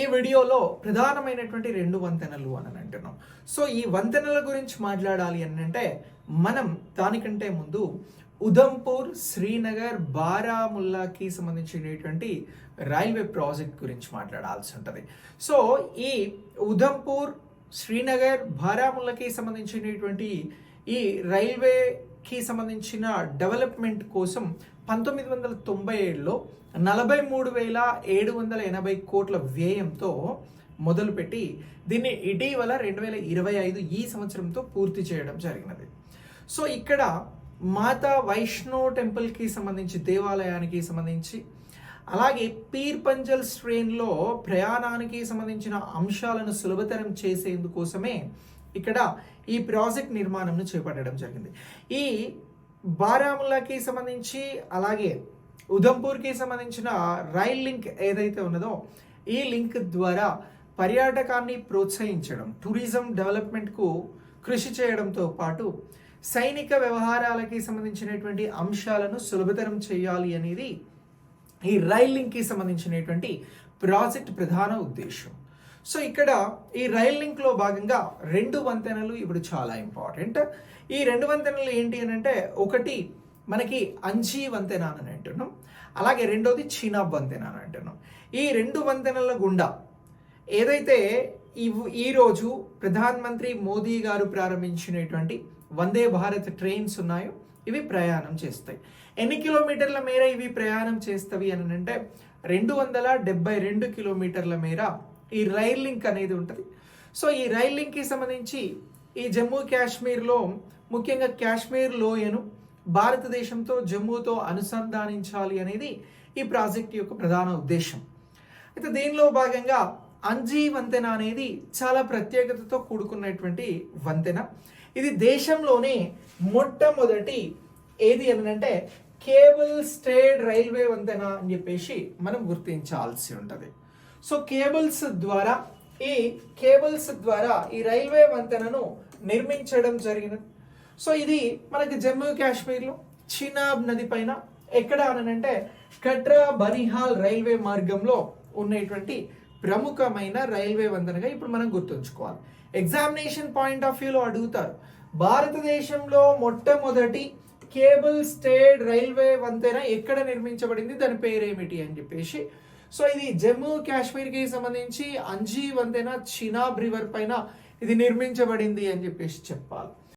ఈ వీడియోలో ప్రధానమైనటువంటి రెండు వంతెనలు అని అంటున్నాం. సో ఈ వంతెనల గురించి మాట్లాడాలి అని అంటే మనం దానికంటే ముందు ఉదంపూర్ శ్రీనగర్ బారాముల్లాకి సంబంధించినటువంటి రైల్వే ప్రాజెక్ట్ గురించి మాట్లాడాల్సి ఉంటుంది. సో ఈ ఉదంపూర్ శ్రీనగర్ బారాముల్లాకి సంబంధించినటువంటి ఈ రైల్వే కి సంబంధించిన డెవలప్మెంట్ కోసం పంతొమ్మిది వందల తొంభై ఏడులో నలభై మూడు వేల ఏడు వందల ఎనభై కోట్ల వ్యయంతో మొదలుపెట్టి దీన్ని ఇటీవల రెండు వేల ఇరవై ఐదు ఈ సంవత్సరంతో పూర్తి చేయడం జరిగినది. సో ఇక్కడ మాతా వైష్ణో టెంపుల్కి సంబంధించి దేవాలయానికి సంబంధించి అలాగే పీర్ పంజల్ శ్రేణిలో ప్రయాణానికి సంబంధించిన అంశాలను సులభతరం చేసేందుకోసమే ఇక్కడ ఈ ప్రాజెక్ట్ నిర్మాణంను చేపట్టడం జరిగింది. ఈ బారాముల్లాకి సంబంధించి అలాగే ఉదంపూర్కి సంబంధించిన రైల్ లింక్ ఏదైతే ఉన్నదో ఈ లింక్ ద్వారా పర్యాటకాన్ని ప్రోత్సహించడం టూరిజం డెవలప్మెంట్కు కృషి చేయడంతో పాటు సైనిక వ్యవహారాలకి సంబంధించినటువంటి అంశాలను సులభతరం చేయాలి అనేది ఈ రైల్ లింక్కి సంబంధించినటువంటి ప్రాజెక్ట్ ప్రధాన ఉద్దేశం. సో ఇక్కడ ఈ రైల్ లింక్లో భాగంగా రెండు వంతెనలు ఇప్పుడు చాలా ఇంపార్టెంట్. ఈ రెండు వంతెనలు ఏంటి అని అంటే ఒకటి మనకి అంజీ వంతెన అని అంటున్నాం. అలాగే రెండోది చీనాబ్ వంతెన అని అంటున్నాం. ఈ రెండు వంతెనల గుండా ఏదైతే ఈరోజు ప్రధాన మంత్రి మోదీ గారు ప్రారంభించినటువంటి వందే భారత్ ట్రైన్స్ ఉన్నాయో ఇవి ప్రయాణం చేస్తాయి. ఎన్ని కిలోమీటర్ల మేర ఇవి ప్రయాణం చేస్తవి అని అంటే రెండు వందల డెబ్బై రెండు కిలోమీటర్ల మేర ఈ రైల్ లింక్ అనేది ఉంటుంది. సో ఈ రైల్ లింక్కి సంబంధించి ఈ జమ్మూ కాశ్మీర్లో ముఖ్యంగా కాశ్మీర్ లోయను భారతదేశంతో జమ్మూతో అనుసంధానించాలి అనేది ఈ ప్రాజెక్ట్ యొక్క ప్రధాన ఉద్దేశం. అయితే దీనిలో భాగంగా అంజీ వంతెన అనేది చాలా ప్రత్యేకతతో కూడుకున్నటువంటి వంతెన. ఇది దేశంలోనే మొట్టమొదటి ఏది ఏంటంటే అంటే కేబుల్ స్టేడ్ రైల్వే వంతెన అని చెప్పేసి మనం గుర్తించాల్సి ఉంటుంది. సో కేబుల్స్ ద్వారా ఈ కేబుల్స్ ద్వారా ఈ రైల్వే వంతెనను నిర్మించడం జరిగినది సో ఇది మనకి జమ్మూ కాశ్మీర్లో చినాబ్ నది పైన ఎక్కడ అనంటే కట్రా బనిహాల్ రైల్వే మార్గంలో ఉన్నటువంటి ప్రముఖమైన రైల్వే వంతెనగా ఇప్పుడు మనం గుర్తుంచుకోవాలి. ఎగ్జామినేషన్ పాయింట్ ఆఫ్ వ్యూలో అడుగుతారు. భారతదేశంలో మొట్టమొదటి కేబుల్ స్టేడ్ రైల్వే వంతెన ఎక్కడ నిర్మించబడింది? దాని పేరేమిటి అని చెప్పేసి సో ఇది జమ్మూ కాశ్మీర్కి సంబంధించి అంజీ వంతెన చినాబ్ రివర్ పైన ఇది నిర్మించబడింది అని చెప్పేసి చెప్పాలి.